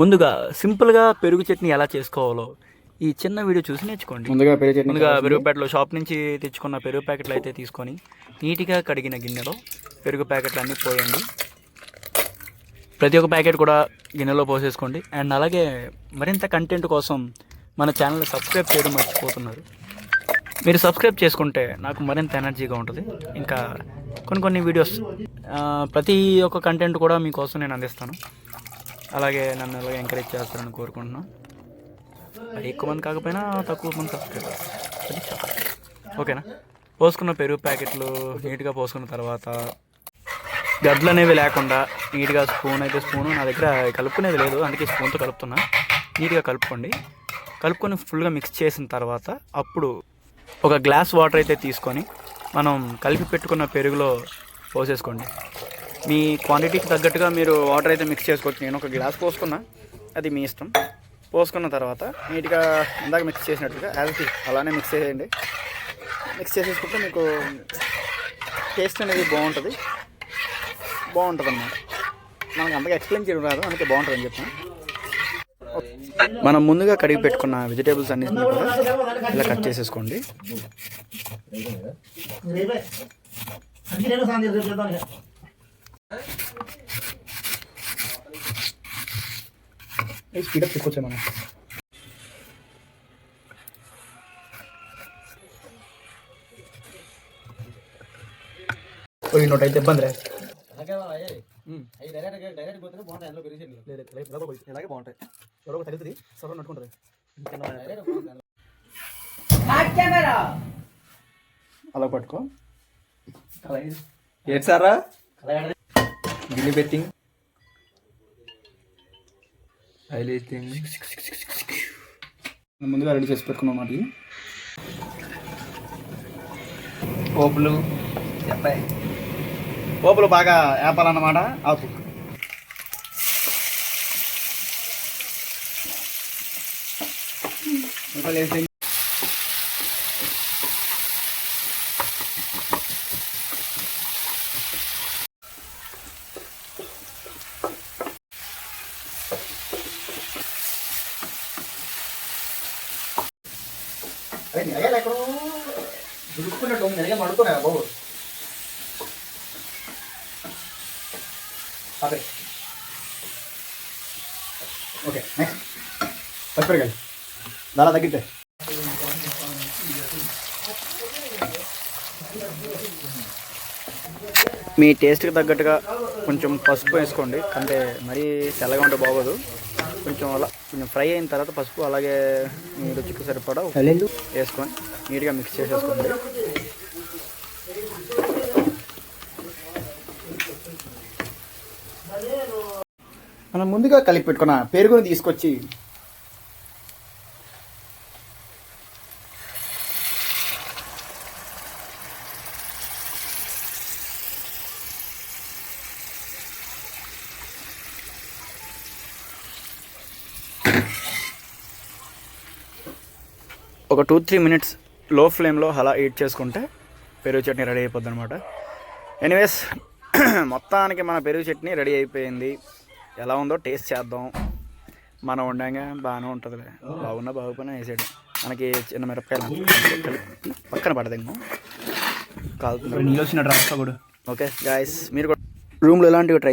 ముందుగా సింపుల్గా పెరుగు చట్నీ ఎలా చేసుకోవాలో ఈ చిన్న వీడియో చూసి నేర్చుకోండి. ముందుగా పెరుగు చట్నీ ముందుగా పెరుగు ప్యాకెట్లు షాప్ నుంచి తెచ్చుకున్న పెరుగు ప్యాకెట్లు అయితే తీసుకొని నీట్గా కడిగిన గిన్నెలో పెరుగు ప్యాకెట్లు అన్నీ పోయండి. ప్రతి ఒక్క ప్యాకెట్ కూడా గిన్నెలో పోసేసుకోండి. అండ్ అలాగే మరింత కంటెంట్ కోసం మన ఛానల్ సబ్స్క్రైబ్ చేయడం మర్చిపోతున్నారు. మీరు సబ్స్క్రైబ్ చేసుకుంటే నాకు మరింత ఎనర్జీగా ఉంటుంది. ఇంకా కొన్ని కొన్ని వీడియోస్ ప్రతి ఒక్క కంటెంట్ కూడా మీకోసం నేను అందిస్తాను. అలాగే నన్ను అలాగే ఎంకరేజ్ చేస్తారని కోరుకుంటున్నాను అది ఎక్కువ మంది కాకపోయినా తక్కువ మంది సబ్స్క్రైబర్స్ అది ఓకేనా? పోసుకున్న పెరుగు ప్యాకెట్లు నీట్గా పోసుకున్న తర్వాత గడ్డలు అనేవి లేకుండా నీట్గా స్పూన్ అయితే స్పూన్ నా దగ్గర కలుపుకునేది లేదు అందుకే స్పూన్తో కలుపుతున్నా. నీట్గా కలుపుకోండి. కలుపుకొని ఫుల్గా మిక్స్ చేసిన తర్వాత అప్పుడు ఒక గ్లాస్ వాటర్ అయితే తీసుకొని మనం కలిపి పెట్టుకున్న పెరుగులో పోసేసుకోండి. మీ క్వాంటిటీకి తగ్గట్టుగా మీరు వాటర్ అయితే మిక్స్ చేసుకోవచ్చు. నేను ఒక గ్లాస్ పోసుకున్నా. అది మీ ఇష్టం. పోసుకున్న తర్వాత నీట్గా ఇందాక మిక్స్ చేసినట్టుగా యాజ్ అలానే మిక్స్ చేసేయండి మిక్స్ చేసేసుకుంటే మీకు టేస్ట్ అనేది బాగుంటుంది. బాగుంటుంది అన్నమాట మనకు అంతగా ఎక్స్ప్లెయిన్ చేయడం రాదు అందుకే బాగుంటుంది అని చెప్పాను మనం ముందుగా కడిగి పెట్టుకున్న వెజిటేబుల్స్ అన్ని కూడా ఇలా కట్ చేసేసుకోండి. స్పీడప్ తీసుకొచ్చా మనం పోయి నోట్ అయితే ఇబ్బంది రే. ఇలాగే బాగుంటాయి. ఎవరో ఒకటి తగ్గుతుంది సర్వ నట్టుకుంటుంది అలా పట్టుకో. ఏంటి సారా గిల్లి బెట్టింగ్ హైలైటింగ్ ముందుగా రెడీ చేసి పెట్టుకున్నాం మాట పోపులు చెప్పాయి. పోపులు బాగా వేపాలన్నమాట ఆపు. ముక్కలు వేసి అదే నిలగాలి ఎక్కడో దుడుక్కున్నట్టు నిలగా మడుకున్నా బాబు. అదే ఓకే నెక్స్ట్ పచ్చిమిరకాయలు దాలా తగ్గితే. మీ టేస్ట్కి తగ్గట్టుగా కొంచెం పసుపు వేసుకోండి అంటే మరీ తెల్లగా ఉంటే బాగోదు. కొంచెం అలా కొంచెం ఫ్రై అయిన తర్వాత పసుపు అలాగే రుచికి సరిపడా వేసుకొని నీట్గా మిక్స్ చేసేసుకోండి. మనం ముందుగా కలిపి పెట్టుకున్న పెరుగుని తీసుకొచ్చి ఒక టూ త్రీ మినిట్స్లో ఫ్లేమ్లో అలా హీట్ చేసుకుంటే పెరుగు చట్నీ రెడీ అయిపోద్ది అనమాట ఎనీవేస్ మొత్తానికి మన పెరుగు చట్నీ రెడీ అయిపోయింది. ఎలా ఉందో టేస్ట్ చేద్దాం. మనం వండాగా బాగానే ఉంటుందిలే. బాగున్నా బాగుపోయినా వేసేయడం. మనకి చిన్న మిరపకాయలు పక్కన పడదేమో కాలుతుంది. నీళ్ళు వచ్చిన డ్రాప్స్ కూడా. ఓకే గాయస్ మీరు కూడా రూమ్లో ఇలాంటివి ట్రై